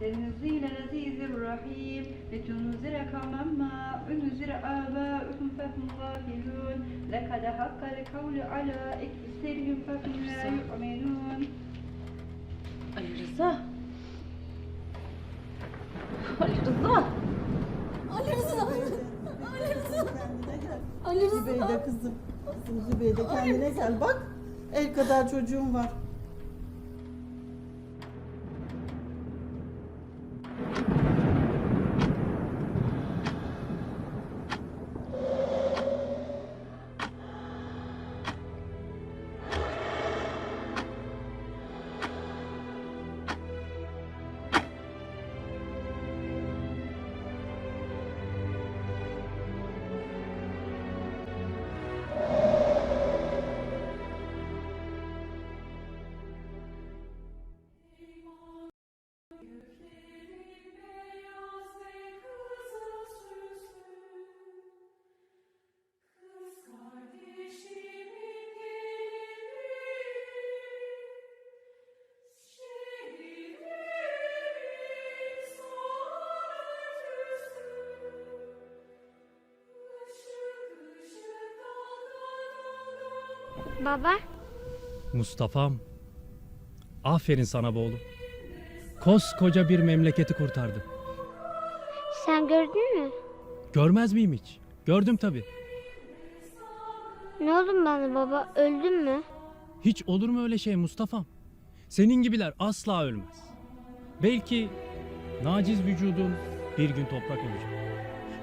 تنزيل العزيز الرحيم لتنذر قوما ما أنذر آباؤهم فهم غافلون لقد حق القول على أكثرهم فهم لا يؤمنون Ali Rıza. Ali Rıza. Ali Rıza. Ali Rıza. Kendine gel. Ali Zübeyde Rıza. kızım. Kızım Zübeyde kendine gel bak. El kadar çocuğum var. Baba, Mustafa'm. Aferin sana be oğlum. Koskoca bir memleketi kurtardın. sen gördün mü? Görmez miyim hiç? Gördüm tabii. Ne oldun bana baba? Öldün mü? Hiç olur mu öyle şey Mustafa'm? Senin gibiler asla ölmez. Belki naciz vücudun bir gün toprak olacak.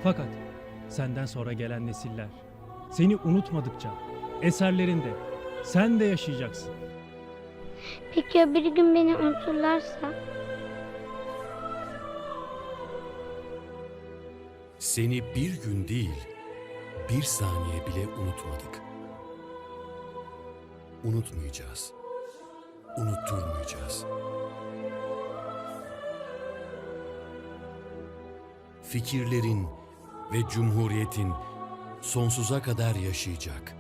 Fakat senden sonra gelen nesiller seni unutmadıkça eserlerinde sen de yaşayacaksın. Peki ya bir gün beni unuturlarsa? Seni bir gün değil, bir saniye bile unutmadık. Unutmayacağız. Unutturmayacağız. Fikirlerin ve cumhuriyetin sonsuza kadar yaşayacak.